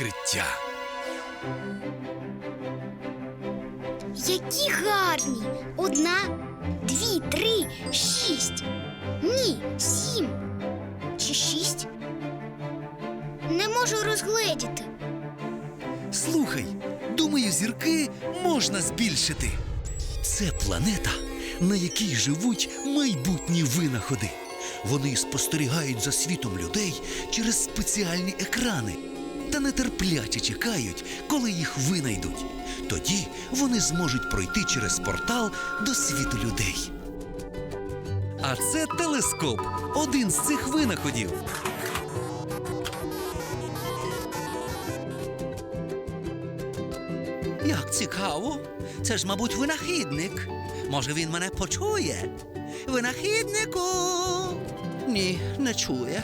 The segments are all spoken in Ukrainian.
відкриття. Які гарні! Одна, дві, три, шість. Ні, сім. Чи шість? Не можу розгледіти. Слухай, думаю, зірки можна збільшити. Це планета, на якій живуть майбутні винаходи. Вони спостерігають за світом людей через спеціальні екрани та нетерпляче чекають, коли їх винайдуть. Тоді вони зможуть пройти через портал до світу людей. А це телескоп, один з цих винаходів. Як цікаво. Це ж, мабуть, винахідник. Може, він мене почує? Винахіднику. Ні, не чує.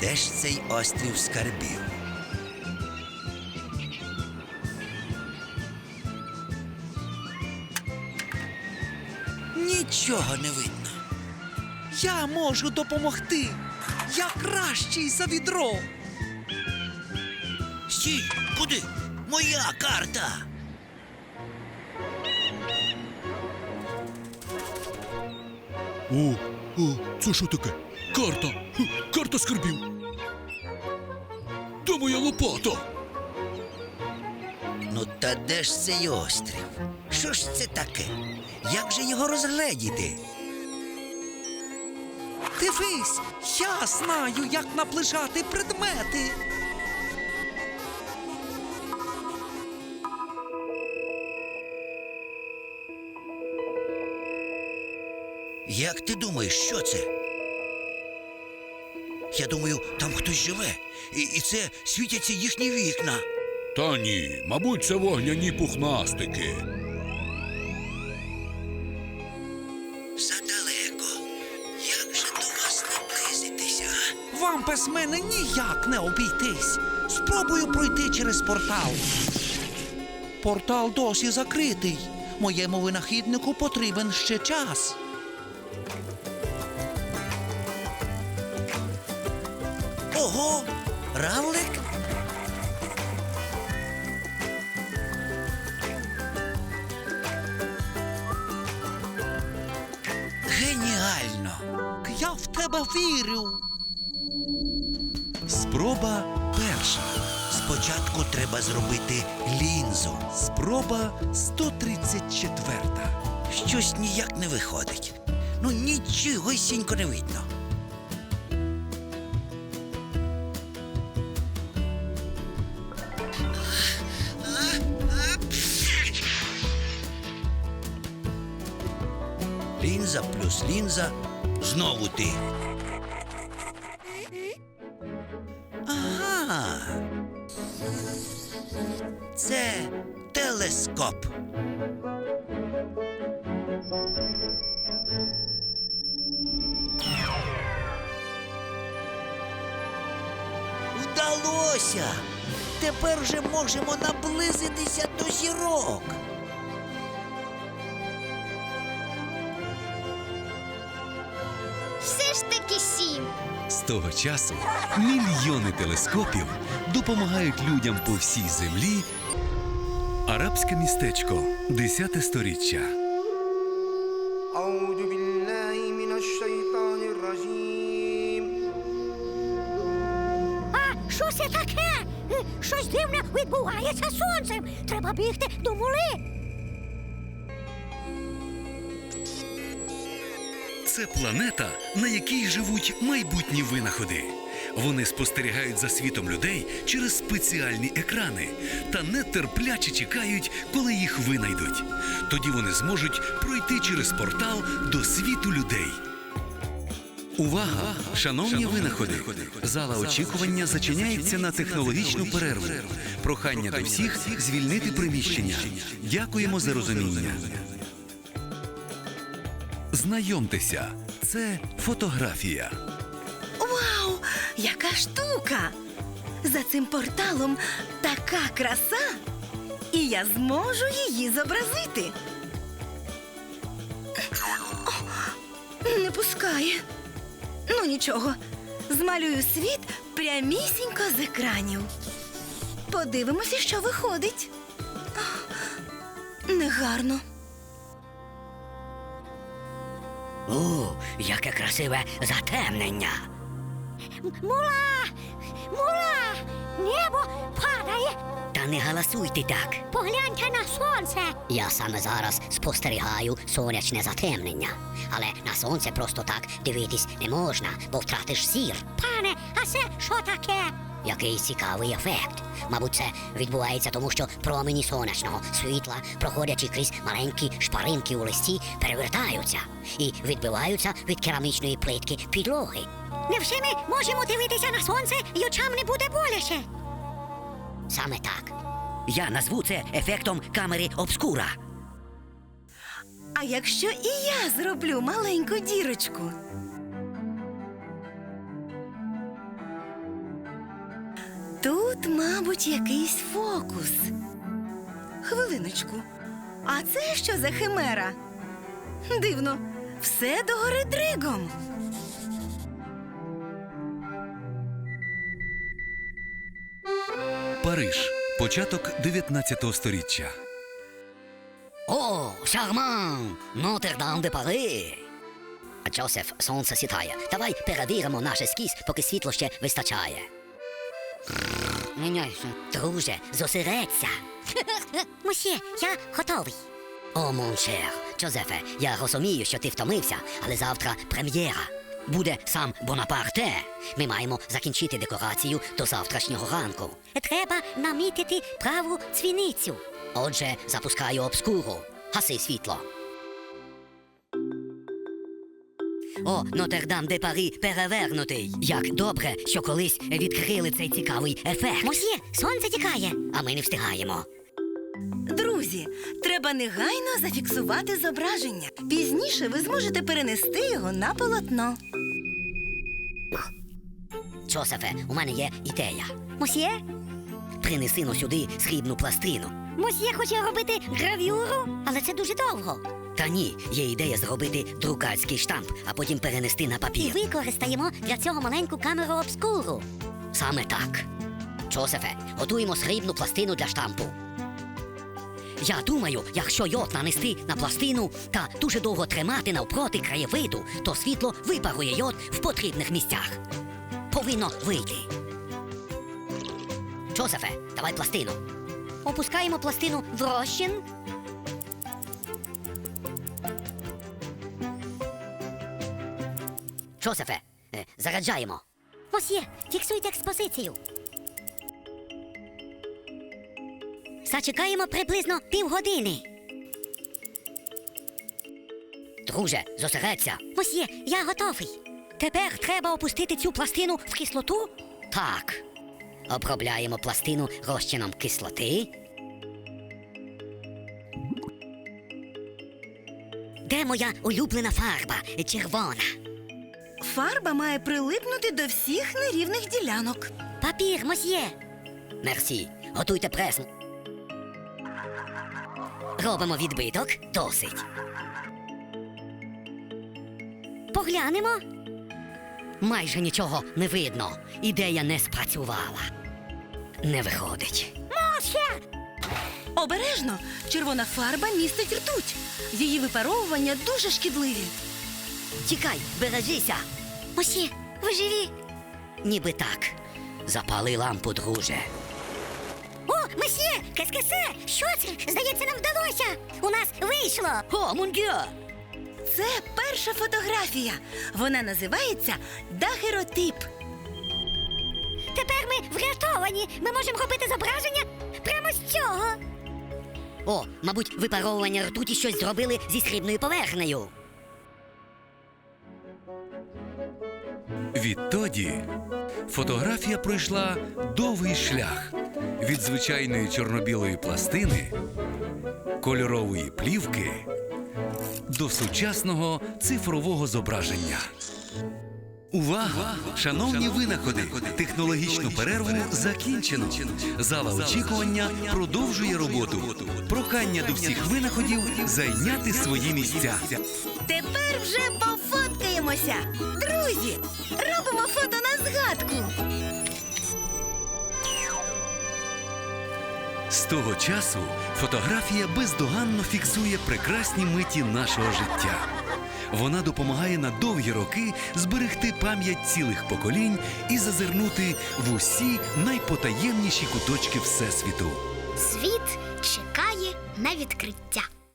Де ж цей острів скарбів? Нічого не видно. Я можу допомогти. Я кращий за відро. Стій, куди? Моя карта. О, о, це що таке? Карта. Карта скарбів. Де моя лопата? Ну, та де ж цей острів? Що ж це таке? Як же його розгледіти? Дивись, я знаю, як наближати предмети. Як ти думаєш, що це? Я думаю, там хтось живе, і, і це світяться їхні вікна. Та ні, мабуть, це вогняні пухнастики. Задалеко. Як же до вас наблизитися? Вам без мене ніяк не обійтись. Спробую пройти через портал. Портал досі закритий. Моєму винахіднику потрібен ще час. Ого! Равлик? Геніально! Я в тебе вірю. Спроба перша. Спочатку треба зробити лінзу. Спроба 134. Щось ніяк не виходить. Ну нічого сінько не видно. Лінза плюс лінза. Знову ти. Ага. Це телескоп. Вдалося! Тепер вже можемо наблизитися до зірок. того часу мільйони телескопів допомагають людям по всій землі. Арабське містечко 10 сторіччя. А таке? Е, щось дивне відбувається сонцем. Треба бігти до мули. Це планета, на якій живуть майбутні винаходи. Вони спостерігають за світом людей через спеціальні екрани та нетерпляче чекають, коли їх винайдуть. Тоді вони зможуть пройти через портал до світу людей. Увага! Шановні винаходи! Зала очікування зачиняється на технологічну перерву. Прохання до всіх звільнити приміщення. Дякуємо за розуміння. Знайомтеся, це фотографія. Вау! Яка штука! За цим порталом така краса, і я зможу її зобразити. О, не пускає. Ну нічого. Змалюю світ Прямісінько з екранів. Подивимося, що виходить. Негарно. Яке красиве затемнення. Мула! Мула! Небо падає! Та не галасуйте так. Погляньте на сонце! Я саме зараз спостерігаю сонячне затемнення. Але на сонце просто так дивитись не можна, бо втратиш зір. Пане, а це що таке? Який цікавий ефект. Мабуть, це відбувається тому, що промені сонячного світла, проходячи крізь маленькі шпаринки у листі, перевертаються і відбиваються від керамічної плитки підлоги. Невже ми можемо дивитися на сонце і очам не буде боляче? Саме так. Я назву це ефектом камери обскура. А якщо і я зроблю маленьку дірочку? Тут, мабуть, якийсь фокус. Хвилиночку. А це що за химера? Дивно, все догори дригом. Париж. Початок 19 сторіччя. О, шарман! Нотр-Дам де Пари! Джозеф, сонце сідає. Давай перевіримо наш ескіз, поки світло ще вистачає. Міняйся. Друже, зосередься. Мусьє, я готовий. О, моншер, Джозефе, я розумію, що ти втомився, але завтра прем'єра. Буде сам Бонапарте. Ми маємо закінчити декорацію до завтрашнього ранку. Треба намітити праву цвіницю. Отже, запускаю обскуру. Гаси світло. О, Нотр-Дам де Парі перевернутий. Як добре, що колись відкрили цей цікавий ефект. Мусьє, сонце тікає. А ми не встигаємо. Друзі, треба негайно зафіксувати зображення. Пізніше ви зможете перенести його на полотно. Джозефе, у мене є ідея. Мусьє, Принеси но сюди срібну пластину. мусьє хоче робити гравюру, але це дуже довго. Та ні, є ідея зробити друкарський штамп, а потім перенести на І папір. використаємо для цього маленьку камеру обскуру. Саме так. Джозефе, готуємо срібну пластину для штампу. Я думаю, якщо йод нанести на пластину та дуже довго тримати навпроти краєвиду, то світло випарує йод в потрібних місцях. Повинно вийти. Джозефе, давай пластину. Опускаємо пластину в розчин. Джозефе, е, заряджаємо. Мусьє, фіксуйте експозицію. Зачекаємо приблизно півгодини. Друже, зосередься. Мусьє, я готовий. Тепер треба опустити цю пластину в кислоту? Так. Обробляємо пластину розчином кислоти. Де моя улюблена фарба? Червона. Фарба має прилипнути до всіх нерівних ділянок. Папір, мосьє. Мерсі. Готуйте прес. Робимо відбиток. Досить. Поглянемо. Майже нічого не видно. Ідея не спрацювала. Не виходить. Мосьє! Обережно, червона фарба містить ртуть. Її випаровування дуже шкідливі. Тікай, бережися. Мосьє, ви живі? Ніби так. Запали лампу, друже. О, месьє, кескесе! Що це? Здається, нам вдалося. У нас вийшло. О, мундіо! Це перша фотографія. Вона називається дагеротип. Тепер ми врятовані. Ми можемо робити зображення прямо з цього. О, мабуть, випаровування ртуті щось зробили зі срібною поверхнею. Відтоді фотографія пройшла довгий шлях від звичайної чорно-білої пластини, кольорової плівки до сучасного цифрового зображення. Увага! Шановні винаходи! Технологічну перерву закінчено. Зала очікування продовжує роботу. Прохання до всіх винаходів зайняти свої місця. Тепер вже Дивимося, друзі, робимо фото на згадку. З того часу фотографія бездоганно фіксує прекрасні миті нашого життя. Вона допомагає на довгі роки зберегти пам'ять цілих поколінь і зазирнути в усі найпотаємніші куточки всесвіту. Світ чекає на відкриття.